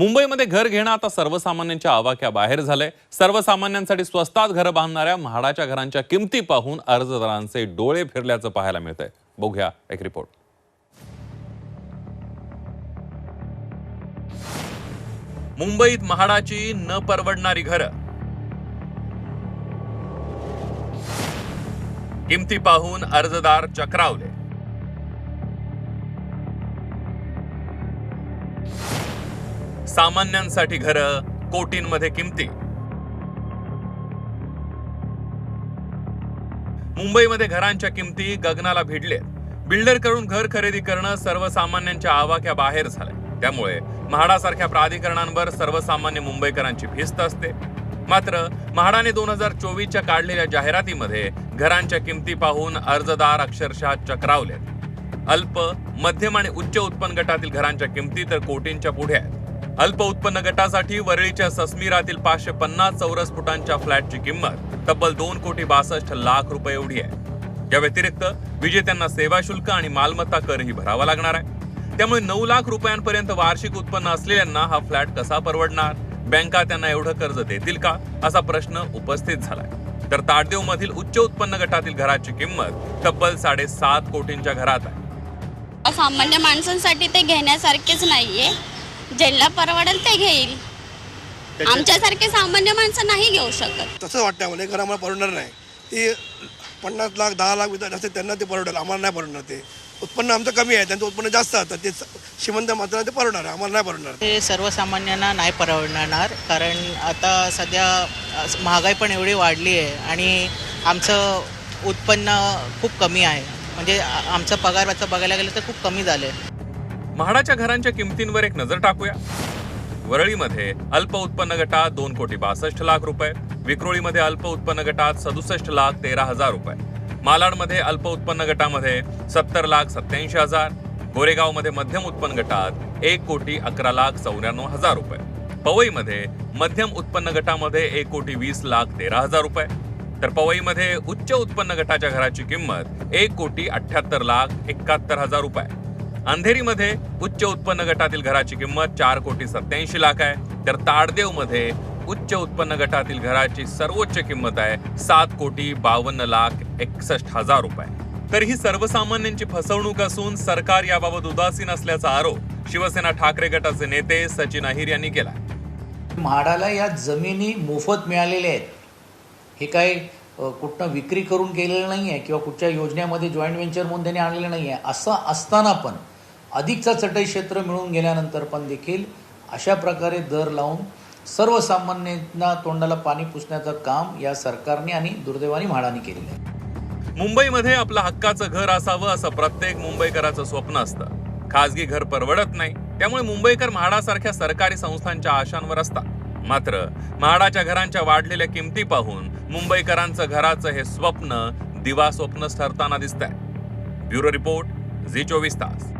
मुंबईमध्ये घर घेणं आता सर्वसामान्यांच्या आवाक्याबाहेर झालंय. सर्वसामान्यांसाठी स्वस्तात घरं बांधणाऱ्या म्हाडाच्या घरांच्या किमती पाहून अर्जदारांचे डोळे फिरल्याचं पाहायला मिळतंय. बघूया एक रिपोर्ट मुंबईत म्हाडाची न परवडणारी घरं. किमती पाहून अर्जदार चक्रावले. सामान्यांसाठी घरं कोटींमध्ये किमती. मुंबईमध्ये घरांच्या किमती गगनाला भिडलेत बिल्डरकडून घर खरेदी करणं सर्वसामान्यांच्या आवाक्या बाहेर झालंय. त्यामुळे म्हाडासारख्या प्राधिकरणांवर सर्वसामान्य मुंबईकरांची भिस्त असते. मात्र म्हाडाने दोन हजार चोवीसच्या काढलेल्या जाहिरातीमध्ये घरांच्या किमती पाहून अर्जदार अक्षरशः चक्रावलेत. अल्प मध्यम आणि उच्च उत्पन्न गटातील घरांच्या किमती तर कोटींच्या पुढे आहेत. अल्प उत्पन्न गटासाठी वरळीच्या सस्मिरातील पाचशे पन्नास चौरस फुटांच्या फ्लॅटची किंमत तब्बल दोन कोटी बासष्ट लाख रुपये एवढी आहे. या व्यतिरिक्त विजेत्यांना सेवा शुल्क आणि मालमत्ता करही भरावा लागणार आहे. त्यामुळे नऊ लाख रुपयांपर्यंत वार्षिक उत्पन्न असलेल्यांना हा फ्लॅट कसा परवडणार? बँका त्यांना एवढं कर्ज देतील का? असा प्रश्न उपस्थित झालाय. तर ताडदेव मधील उच्च उत्पन्न गटातील घराची किंमत तब्बल साडेसात कोटींच्या घरात आहे. सामान्य माणसांसाठी ते घेण्यासारखेच नाहीये. ज्यांना परवडेल ते घेईल. आमच्यासारखे सामान्य माणसं नाही घेऊ शकत. तसं वाटतं आम्हाला हे घर आम्हाला परवडणार नाही. ते पन्नास लाख दहा लाख विचार असते त्यांना ते परवडेल. आम्हाला नाही परवडणार ते. उत्पन्न आमचं कमी आहे. त्यांचं उत्पन्न जास्त असतं. ते श्रीमंत मात्र ते परवडणार आहे. आम्हाला नाही परवडणार. ते सर्वसामान्यांना नाही परवडणार. कारण आता सध्या महागाई पण एवढी वाढली आहे आणि आमचं उत्पन्न खूप कमी आहे. म्हणजे आ- आमचं पगाराचं बघायला गेलं तर खूप कमी झालं आहे म्हाडाच्या घरांच्या किमतींवर एक नजर टाकूया. वरळीमध्ये अल्प उत्पन्न गटात दोन कोटी बासष्ट लाख रुपये विक्रोळीमध्ये अल्प उत्पन्न गटात सदुसष्ट लाख तेरा हजार रुपये. मालाडमध्ये अल्प उत्पन्न गटामध्ये सत्तर लाख सत्याऐंशी हजार गोरेगावमध्ये मध्यम उत्पन्न गटात एक कोटी अकरा लाख चौऱ्याण्णव हजार रुपये. पवईमध्ये मध्यम उत्पन्न गटामध्ये एक कोटी वीस लाख तेरा हजार रुपये. तर पवईमध्ये उच्च उत्पन्न गटाच्या घराची किंमत एक कोटी अठ्ठ्याहत्तर लाख एकाहत्तर हजार रुपये. अंधेरीमध्ये उच्च उत्पन्न गटातील घराची किंमत चार कोटी सत्याऐंशी लाख आहे. तर ताडदेवमध्ये उच्च उत्पन्न गटातील घराची सर्वोच्च किंमत आहे सात कोटी बावन्न लाख एकसष्ट हजार रुपये. तर ही सर्वसामान्यांची फसवणूक असून सरकार याबाबत उदासीन असल्याचा आरोप शिवसेना ठाकरे गटाचे नेते सचिन अहिर यांनी केला म्हाडाला या जमिनी मोफत मिळालेल्या आहेत. हे काही कुठनं विक्री करून केलेलं नाही आहे किंवा कुठच्या योजनेमध्ये जॉईंट व्हेंचर म्हणून त्यांनी आणलेलं नाही आहे असं असताना पण अधिकचा चटई क्षेत्र मिळून गेल्यानंतर पण देखील अशा प्रकारे दर लावून सर्वसामान्यांना तोंडाला पाणी पुसण्याचं काम या सरकारने आणि दुर्दैवाने म्हाडाने केलेलं आहे. मुंबईमध्ये आपलं हक्काचं घर असावं असं प्रत्येक मुंबईकराचं स्वप्न असतं. खासगी घर परवडत नाही त्यामुळे मुंबईकर म्हाडासारख्या सरकारी संस्थांच्या आशांवर असतात. मात्र म्हाडाच्या घरांच्या वाढलेल्या किमती पाहून मुंबईकरांचं घराचं हे स्वप्न दिवा स्वप्नच ठरताना दिसतंय. ब्युरो रिपोर्ट झी चोवीस तास.